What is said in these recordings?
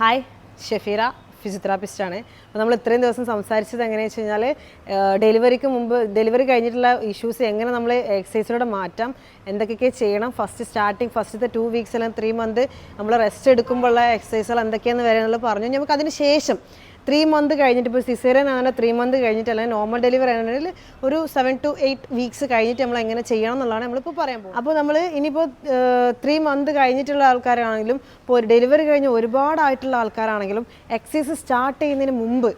Hi ഷെഫീറ physiotherapist ആണ് അപ്പോൾ നമ്മൾ ഇത്രയും ദിവസം സംസാരിച്ചത് എങ്ങനെയാണെന്ന് വെച്ച് കഴിഞ്ഞാൽ ഡെലിവറിക്ക് മുമ്പ് ഡെലിവറി കഴിഞ്ഞിട്ടുള്ള ഇഷ്യൂസ് എങ്ങനെ നമ്മൾ എക്സസൈസിലൂടെ മാറ്റാം എന്തൊക്കെയൊക്കെ ചെയ്യണം ഫസ്റ്റ് സ്റ്റാർട്ടിങ് ഫസ്റ്റത്തെ ടു വീക്സ് അല്ലെങ്കിൽ ത്രീ മന്ത് നമ്മൾ റെസ്റ്റ് എടുക്കുമ്പോഴുള്ള എക്സസൈസുകൾ എന്തൊക്കെയാണെന്ന് വരെ എന്നുള്ളത് പറഞ്ഞു. നമുക്ക് അതിന് ശേഷം ത്രീ മന്ത് കഴിഞ്ഞിട്ട് ഇപ്പോൾ സിസേറിയൻ അങ്ങനെ ത്രീ മന്ത് കഴിഞ്ഞിട്ട് അല്ലെങ്കിൽ നോർമൽ ഡെലിവറി ആണെങ്കിൽ ഒരു സെവൻ ടു എയ്റ്റ് വീക്സ് കഴിഞ്ഞിട്ട് നമ്മൾ എങ്ങനെ ചെയ്യണം എന്നുള്ളതാണ് നമ്മളിപ്പോൾ പറയാൻ പോകുന്നത്. അപ്പോൾ നമ്മൾ ഇനിയിപ്പോൾ ത്രീ മന്ത് കഴിഞ്ഞിട്ടുള്ള ആൾക്കാരാണെങ്കിലും ഇപ്പോൾ ഒരു ഡെലിവറി കഴിഞ്ഞ് ഒരുപാടായിട്ടുള്ള ആൾക്കാരാണെങ്കിലും എക്സസൈസ് സ്റ്റാർട്ട് ചെയ്യുന്നതിന് മുമ്പ്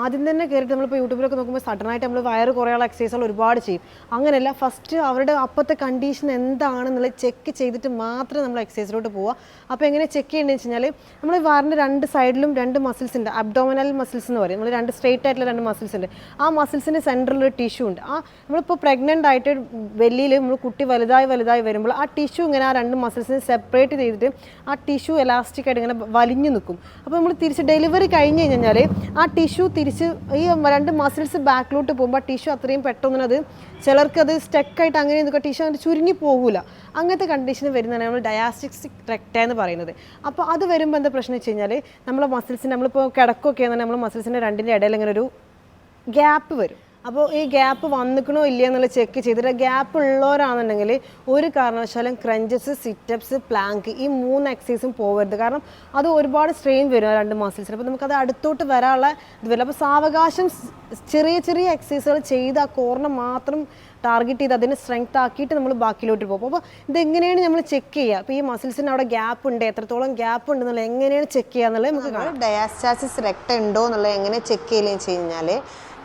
ആദ്യം തന്നെ കയറിയിട്ട് നമ്മളിപ്പോൾ യൂട്യൂബിലൊക്കെ നോക്കുമ്പോൾ സഡനായിട്ട് നമ്മൾ വയറ് കുറേയുള്ള എക്സസൈസുകൾ ഒരുപാട് ചെയ്യും. അങ്ങനെയല്ല ഫസ്റ്റ് അവരുടെ അപ്പത്തെ കണ്ടീഷൻ എന്താണെന്നുള്ളത് ചെക്ക് ചെയ്തിട്ട് മാത്രം നമ്മൾ എക്സസൈസിലോട്ട് പോവുക അപ്പോൾ എങ്ങനെ ചെക്ക് ചെയ്യേണ്ടതെന്ന് വെച്ച് കഴിഞ്ഞാൽ നമ്മൾ വയറിന്റെ രണ്ട് സൈഡിലും രണ്ട് മസിൽസ് ഉണ്ട്. അബ്ഡോമിനൽ മസിൽസ് എന്ന് പറയും. നമ്മൾ രണ്ട് സ്ട്രെയിറ്റ് ആയിട്ടുള്ള രണ്ട് മസിൽസ് ഉണ്ട്. ആ മസിൽസിന്റെ സെന്ററിൽ ഒരു ടിഷ്യൂ ഉണ്ട്. ആ നമ്മളിപ്പോൾ പ്രഗ്നന്റ് ആയിട്ട് വെല്ലിയിൽ നമ്മൾ കുട്ടി വലുതായി വലുതായി വരുമ്പോൾ ആ ടിഷ്യൂ ഇങ്ങനെ ആ രണ്ട് മസിൽസിനെ സെപ്പറേറ്റ് ചെയ്തിട്ട് ആ ടിഷ്യൂ എലാസ്റ്റിക് ആയിട്ട് ഇങ്ങനെ വലിഞ്ഞു നിൽക്കും അപ്പോൾ നമ്മൾ തിരിച്ച് ഡെലിവറി കഴിഞ്ഞ് കഴിഞ്ഞാൽ ആ ടിഷ്യൂ തിരിച്ച് ഈ രണ്ട് മസിൽസ് ബാക്കിലോട്ട് പോകുമ്പോൾ ടിഷ്യൂ അത്രയും പെട്ടെന്ന് അത് ചിലർക്ക് അത് സ്റ്റക്കായിട്ട് അങ്ങനെ നിൽക്കുക ടിഷ്യൂ അങ്ങനെ ചുരുങ്ങി പോകില്ല അങ്ങനത്തെ കണ്ടീഷൻ വരുന്നതാണ് നമ്മൾ ഡയാസ്റ്റിക്സിക് റെക്ട എന്ന് പറയുന്നത്. അപ്പോൾ അത് വരുമ്പോൾ എന്താ പ്രശ്നം വെച്ച് കഴിഞ്ഞാൽ നമ്മളെ മസിൽസിന് നമ്മളിപ്പോൾ കിടക്കൊക്കെ ആണെങ്കിൽ നമ്മൾ മസിൽസിന്റെ രണ്ടിന്റെ ഇടയിൽ ഇങ്ങനെ ഒരു ഗ്യാപ്പ് വരും. അപ്പോൾ ഈ ഗ്യാപ്പ് വന്നിക്കണോ ഇല്ല എന്നുള്ള ചെക്ക് ചെയ്തിട്ട് ഗ്യാപ്പ് ഉള്ളവരാണെന്നുണ്ടെങ്കിൽ ഒരു കാരണവശാലും ക്രഞ്ചസ് സിറ്റപ്സ് പ്ലാങ്ക് ഈ മൂന്ന് എക്സസൈസും പോകരുത്. കാരണം അത് ഒരുപാട് സ്ട്രെയിൻ വരും ആ രണ്ട് മസിൽസിന് അപ്പോൾ നമുക്കത് അടുത്തോട്ട് വരാനുള്ള ഇത് വരില്ല അപ്പോൾ സാവകാശം ചെറിയ ചെറിയ എക്സസൈസുകൾ ചെയ്ത് ആ കോറിനെ മാത്രം ടാർഗറ്റ് ചെയ്ത് അതിനെ സ്ട്രെങ്ത് ആക്കിയിട്ട് നമ്മൾ ബാക്കിലോട്ട് പോകും. അപ്പോൾ ഇതെങ്ങനെയാണ് നമ്മൾ ചെക്ക് ചെയ്യുക? അപ്പോൾ ഈ മസിൽസിന് അവിടെ ഗ്യാപ്പ് ഉണ്ട് എത്രത്തോളം ഗ്യാപ്പ് ഉണ്ട് എന്നുള്ളത് എങ്ങനെയാണ് ചെക്ക് ചെയ്യുക എന്നുള്ളത് നമുക്ക് ഡയാസ്റ്റാസിസ് രക്തം ഉണ്ടോ എന്നുള്ളത് എങ്ങനെ ചെക്ക് ചെയ്യുകയെന്ന് വെച്ച് കഴിഞ്ഞാൽ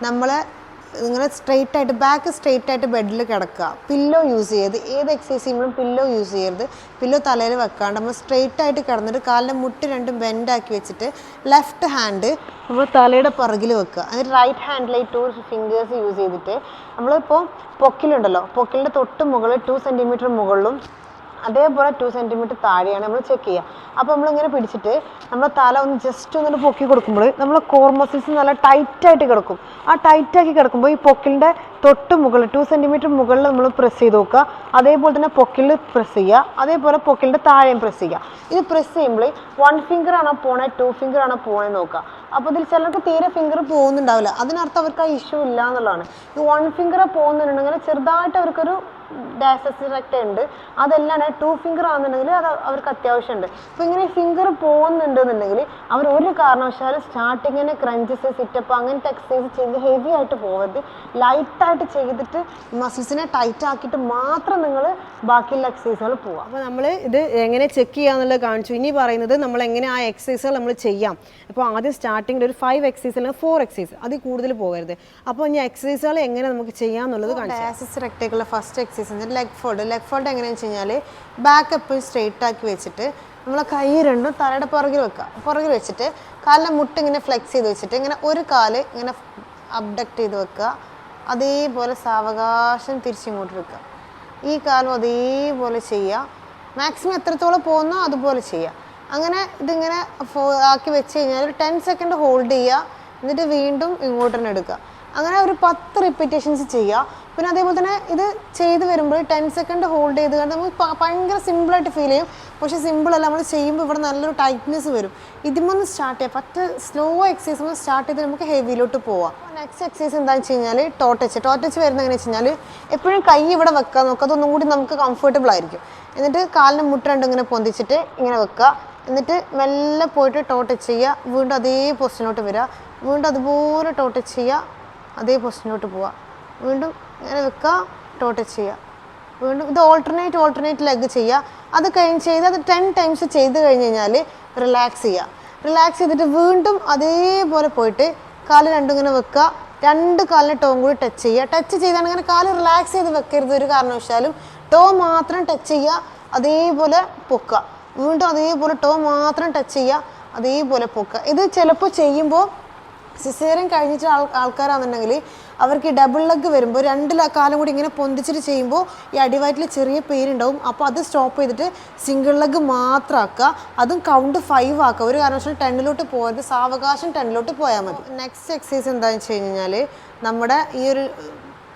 നമ്മൾ ഇങ്ങനെ സ്ട്രെയിറ്റ് ആയിട്ട് ബാക്ക് സ്ട്രെയിറ്റ് ആയിട്ട് ബെഡിൽ കിടക്കുക. പില്ലോ യൂസ് ചെയ്യരുത്. ഏത് എക്സസൈസ് ചെയ്യുമ്പോഴും പില്ലോ യൂസ് ചെയ്യരുത്. പില്ലോ തലയിൽ വെക്കാണ്ട് നമ്മൾ സ്ട്രെയിറ്റ് ആയിട്ട് കിടന്നിട്ട് കാലിന്റെ മുട്ട് രണ്ടും ബെൻഡാക്കി വെച്ചിട്ട് ലെഫ്റ്റ് ഹാൻഡ് നമ്മൾ തലയുടെ പുറകിൽ വെക്കുക. എന്നിട്ട് റൈറ്റ് ഹാൻഡിലെ ടു ഫിംഗേഴ്സ് യൂസ് ചെയ്തിട്ട് നമ്മളിപ്പോൾ പൊക്കിലുണ്ടല്ലോ പൊക്കിലിന്റെ തൊട്ട് മുകളിൽ ടു സെന്റിമീറ്റർ മുകളിലും അതേപോലെ ടു സെന്റിമീറ്റർ താഴെയാണ് നമ്മൾ ചെക്ക് ചെയ്യുക. അപ്പോൾ നമ്മളിങ്ങനെ പിടിച്ചിട്ട് നമ്മൾ തല ഒന്ന് ജസ്റ്റ് ഒന്ന് പൊക്കി കൊടുക്കുമ്പോൾ നമ്മൾ കോർ മസിൽസ് നല്ല ടൈറ്റായിട്ട് കിടക്കും. ആ ടൈറ്റാക്കി കിടക്കുമ്പോൾ ഈ പൊക്കിലിന്റെ തൊട്ട് മുകളിൽ ടു സെന്റിമീറ്റർ മുകളിൽ നമ്മൾ പ്രസ് ചെയ്ത് നോക്കുക. അതേപോലെ തന്നെ പൊക്കിൽ പ്രസ് ചെയ്യുക. അതേപോലെ പൊക്കിലിന്റെ താഴെയും പ്രസ് ചെയ്യുക. ഇത് പ്രസ് ചെയ്യുമ്പോൾ വൺ ഫിംഗർ ആണോ പോണേ ടു ഫിംഗർ ആണോ പോണേ നോക്കുക. അപ്പോൾ ഇതിൽ ചിലർക്ക് തീരെ ഫിംഗർ പോകുന്നുണ്ടാവില്ല. അതിനർത്ഥം അവർക്ക് ആ ഇഷ്യൂ ഇല്ല എന്നുള്ളതാണ്. ഈ വൺ ഫിംഗർ പോകുന്നുണ്ടെങ്കിൽ ചെറുതായിട്ട് അവർക്കൊരു ഡാസസിറക്റ്റ് ഉണ്ട്. അതല്ലാണ്ട് ടു ഫിംഗർ ആണെന്നുണ്ടെങ്കിൽ അത് അവർക്ക് അത്യാവശ്യമുണ്ട്. അപ്പോൾ ഇങ്ങനെ ഫിംഗർ പോകുന്നുണ്ടെന്നുണ്ടെങ്കിൽ അവർ ഒരു കാരണവശാലും സ്റ്റാർട്ടിങ്ങിന് ക്രഞ്ചസ് സിറ്റപ്പ് അങ്ങനത്തെ എക്സസൈസ് ചെയ്ത് ഹെവി ആയിട്ട് പോകരുത്. ലൈറ്റായിട്ട് ചെയ്തിട്ട് മസിൽസിനെ ടൈറ്റ് ആക്കിയിട്ട് മാത്രം നിങ്ങൾ ബാക്കിയുള്ള എക്സസൈസുകൾ പോവാം അപ്പോൾ നമ്മൾ ഇത് എങ്ങനെ ചെക്ക് ചെയ്യാന്നുള്ളത് കാണിച്ചു. ഇനി പറയുന്നത് നമ്മൾ എങ്ങനെ ആ എക്സസൈസുകൾ നമ്മൾ ചെയ്യാം. അപ്പോൾ ആദ്യം സ്റ്റാർട്ടിങ്ങിൽ ഒരു ഫൈവ് എക്സസൈസ് അല്ലെങ്കിൽ ഫോർ എക്സസൈസ് അതിൽ കൂടുതൽ പോകരുത്. അപ്പോൾ ഇനി എക്സസൈസുകൾ എങ്ങനെ നമുക്ക് ചെയ്യാമെന്നുള്ളത് കാണിച്ചു first exercise leg fold leg fold എങ്ങനെയാണെന്ന് വെച്ച് കഴിഞ്ഞാൽ ബാക്ക് എപ്പോഴും സ്ട്രെയിറ്റ് ആക്കി വെച്ചിട്ട് നമ്മളെ കൈ രണ്ടും തലയുടെ പുറകിൽ വെക്കുക പുറകിൽ വെച്ചിട്ട് കാലിന്റെ മുട്ട് ഇങ്ങനെ ഫ്ലെക്സ് ചെയ്ത് വെച്ചിട്ട് ഇങ്ങനെ ഒരു കാൽ ഇങ്ങനെ അബ്ഡക്റ്റ് ചെയ്ത് വെക്കുക. അതേപോലെ സാവകാശം തിരിച്ചിങ്ങോട്ട് വെക്കുക ഈ കാലം അതേപോലെ ചെയ്യുക. മാക്സിമം എത്രത്തോളം പോകുന്നോ അതുപോലെ ചെയ്യുക. അങ്ങനെ ഇതിങ്ങനെ ആക്കി വെച്ച് കഴിഞ്ഞാൽ ഒരു ടെൻ സെക്കൻഡ് ഹോൾഡ് ചെയ്യുക. എന്നിട്ട് വീണ്ടും ഇങ്ങോട്ട് തന്നെ എടുക്കുക. അങ്ങനെ ഒരു പത്ത് റിപ്പീറ്റേഷൻസ് ചെയ്യുക. പിന്നെ അതേപോലെ തന്നെ ഇത് ചെയ്ത് വരുമ്പോൾ ടെൻ സെക്കൻഡ് ഹോൾഡ് ചെയ്ത് കഴിഞ്ഞാൽ നമുക്ക് ഭയങ്കര സിമ്പിളായിട്ട് ഫീൽ ചെയ്യും. പക്ഷേ സിമ്പിളല്ല നമ്മൾ ചെയ്യുമ്പോൾ ഇവിടെ നല്ലൊരു ടൈറ്റ്നെസ് വരും. ഇതിമൊന്ന് സ്റ്റാർട്ട് ചെയ്യാം. പറ്റ സ്ലോ എക്സസൈസ് സ്റ്റാർട്ട് ചെയ്ത് നമുക്ക് ഹെവിയിലോട്ട് പോവാം. നെക്സ്റ്റ് എക്സസൈസ് എന്താണെന്ന് വെച്ച് കഴിഞ്ഞാൽ ടോട്ടച്ച് ടോട്ടച്ച് വരുന്ന എങ്ങനെയാണെന്ന് വെച്ച് കഴിഞ്ഞാൽ എപ്പോഴും കൈ ഇവിടെ വെക്കാൻ നോക്കുക. അതൊന്നും കൂടി നമുക്ക് കംഫർട്ടബിൾ ആയിരിക്കും. എന്നിട്ട് കാലിന് മുട്ട് രണ്ടും ഇങ്ങനെ പൊന്തിച്ചിട്ട് ഇങ്ങനെ വെക്കുക. എന്നിട്ട് മെല്ലെ പോയിട്ട് ടോട്ടച്ച് ചെയ്യുക. വീണ്ടും അതേ പൊസിഷനോട്ട് വരിക. വീണ്ടും അതുപോലെ ടോട്ടച്ച് ചെയ്യുക. അതേ പൊസിഷനിലോട്ട് പോവുക വീണ്ടും ഇങ്ങനെ വെക്കുക ടോട്ടച്ച് ചെയ്യുക വീണ്ടും ഇത് ഓൾട്ടർനേറ്റ് ഓൾട്ടർനേറ്റ് ലെഗ് ചെയ്യുക അത് കഴിഞ്ഞ് ചെയ്ത് അത് ടെൻ ടൈംസ് ചെയ്ത് കഴിഞ്ഞ് കഴിഞ്ഞാൽ റിലാക്സ് ചെയ്യുക റിലാക്സ് ചെയ്തിട്ട് വീണ്ടും അതേപോലെ പോയിട്ട് കാൽ രണ്ടും ഇങ്ങനെ വെക്കുക രണ്ട് കാലിന് ടോം കൂടി ടച്ച് ചെയ്യുക ടച്ച് ചെയ്താണ് ഇങ്ങനെ കാൽ റിലാക്സ് ചെയ്ത് വെക്കരുത് ഒരു കാരണവശാലും. ടോ മാത്രം ടച്ച് ചെയ്യുക അതേപോലെ പൊക്കുക വീണ്ടും അതേപോലെ ടോ മാത്രം ടച്ച് ചെയ്യുക അതേപോലെ പൊക്കുക ഇത് ചിലപ്പോൾ ചെയ്യുമ്പോൾ സിസേറിയൻ കഴിഞ്ഞിട്ട് ആൾ ആൾക്കാരാണെന്നുണ്ടെങ്കിൽ അവർക്ക് ഡബിൾ ലെഗ് വരുമ്പോൾ രണ്ട് കാലം കൂടി ഇങ്ങനെ പൊന്തിച്ചിട്ട് ചെയ്യുമ്പോൾ ഈ അടിവയറ്റിൽ ചെറിയ പെയിൻ ഉണ്ടാവും. അപ്പോൾ അത് സ്റ്റോപ്പ് ചെയ്തിട്ട് സിംഗിൾ ലെഗ് മാത്രമാക്കുക അതും കൗണ്ട് ഫൈവ് ആക്കുക. ഒരു കാരണവശാലും ടെന്നിലോട്ട് പോകരുത്. സാവകാശം ടെന്നിലോട്ട് പോയാൽ മതി. നെക്സ്റ്റ് എക്സസൈസ് എന്താണെന്ന് വെച്ച് കഴിഞ്ഞാൽ നമ്മുടെ ഈ ഒരു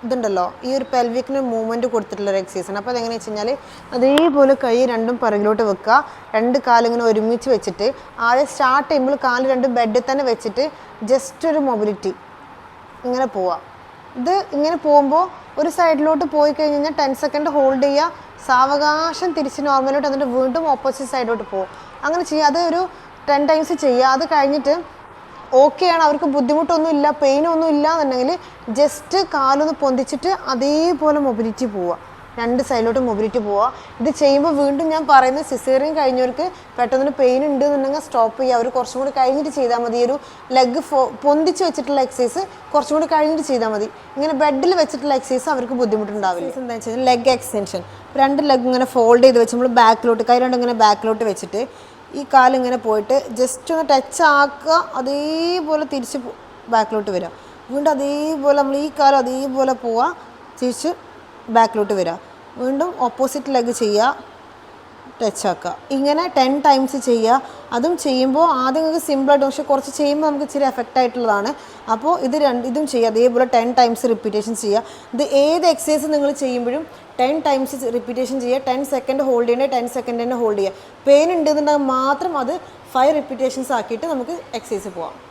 ഇതുണ്ടല്ലോ. ഈ ഒരു പെൽവിക്കിന് മൂവ്മെന്റ് കൊടുത്തിട്ടുള്ള ഒരു ആണ്. അപ്പോൾ അതെങ്ങനെയാ വെച്ച് കഴിഞ്ഞാൽ അതേപോലെ കൈ രണ്ടും പുറകിലോട്ട് വെക്കുക. രണ്ട് കാലിങ്ങനെ ഒരുമിച്ച് വെച്ചിട്ട് ആദ്യം സ്റ്റാർട്ട് ചെയ്യുമ്പോൾ കാൽ രണ്ടും ബെഡിൽ തന്നെ വെച്ചിട്ട് ജസ്റ്റ് ഒരു മൊബിലിറ്റി ഇങ്ങനെ പോവാം ഇത് ഇങ്ങനെ പോകുമ്പോൾ ഒരു സൈഡിലോട്ട് പോയി കഴിഞ്ഞ് കഴിഞ്ഞാൽ ടെൻ സെക്കൻഡ് ഹോൾഡ് ചെയ്യുക. സാവകാശം തിരിച്ച് നോർമലോട്ട് എന്നിട്ട് വീണ്ടും ഓപ്പോസിറ്റ് സൈഡിലോട്ട് പോകും. അങ്ങനെ ചെയ്യുക അത് ഒരു ടെൻ ടൈംസ് ചെയ്യുക അത് കഴിഞ്ഞിട്ട് ഓക്കെ ആണ്. അവർക്ക് ബുദ്ധിമുട്ടൊന്നും ഇല്ല പെയിനൊന്നും ഇല്ല എന്നുണ്ടെങ്കിൽ ജസ്റ്റ് കാലൊന്ന് പൊന്തിച്ചിട്ട് അതേപോലെ മൊബിലിറ്റി പോവുക. രണ്ട് സൈഡിലോട്ട് മൊബിലിറ്റി പോവുക. ഇത് ചെയ്യുമ്പോൾ വീണ്ടും ഞാൻ പറയുന്നത് സിസേറിയൻ കഴിഞ്ഞവർക്ക് പെട്ടെന്ന് പെയിൻ ഉണ്ട് എന്നുണ്ടെങ്കിൽ സ്റ്റോപ്പ് ചെയ്യുക. അവർ കുറച്ചും കൂടി കഴിഞ്ഞിട്ട് ചെയ്താൽ മതി. ഒരു ലെഗ് ഫോ പൊന്തിച്ച് വെച്ചിട്ടുള്ള എക്സസൈസ് കുറച്ചും കൂടി കഴിഞ്ഞിട്ട് ചെയ്താൽ മതി. ഇങ്ങനെ ബെഡിൽ വെച്ചിട്ടുള്ള എക്സസൈസ് അവർക്ക് ബുദ്ധിമുട്ടുണ്ടാവില്ല. എന്താ വെച്ചാൽ ലെഗ് എക്സ്റ്റൻഷൻ രണ്ട് ലെഗ് ഇങ്ങനെ ഫോൾഡ് ചെയ്ത് വെച്ച് നമ്മൾ ബാക്കിലോട്ട് കൈ രണ്ടും ഇങ്ങനെ ബാക്കിലോട്ട് വെച്ചിട്ട് ഈ കാലിങ്ങനെ പോയിട്ട് ജസ്റ്റ് ഒന്ന് ടച്ച് ആക്കുക അതേപോലെ തിരിച്ച് ബാക്കിലോട്ട് വരിക വീണ്ടും അതേപോലെ നമ്മൾ ഈ കാലം അതേപോലെ പോവുക തിരിച്ച് ബാക്കിലോട്ട് വരിക വീണ്ടും ഓപ്പോസിറ്റ് ലെഗ് ചെയ്യുക. ടച്ച് ആക്കുക ഇങ്ങനെ ടെൻ ടൈംസ് ചെയ്യുക. അതും ചെയ്യുമ്പോൾ ആദ്യം നിങ്ങൾക്ക് സിമ്പിളായിട്ട് പക്ഷേ കുറച്ച് ചെയ്യുമ്പോൾ നമുക്ക് ഇച്ചിരി എഫക്റ്റ് ആയിട്ടുള്ളതാണ്. അപ്പോൾ ഇത് രണ്ട് ഇതും ചെയ്യുക. അതേപോലെ ടെൻ ടൈംസ് റിപ്പീറ്റേഷൻ ചെയ്യുക. ഇത് ഏത് എക്സസൈസ് നിങ്ങൾ ചെയ്യുമ്പോഴും ടെൻ ടൈംസ് റിപ്പീറ്റേഷൻ ചെയ്യുക. ടെൻ സെക്കൻഡ് ഹോൾഡ് ചെയ്യേണ്ടത് ടെൻ സെക്കൻഡ് തന്നെ ഹോൾഡ് ചെയ്യുക. പെയിൻ ഉണ്ടെന്നുണ്ടെങ്കിൽ മാത്രം അത് ഫൈവ് റിപ്പീറ്റേഷൻസ് ആക്കിയിട്ട് നമുക്ക് എക്സസൈസ് പോവാം.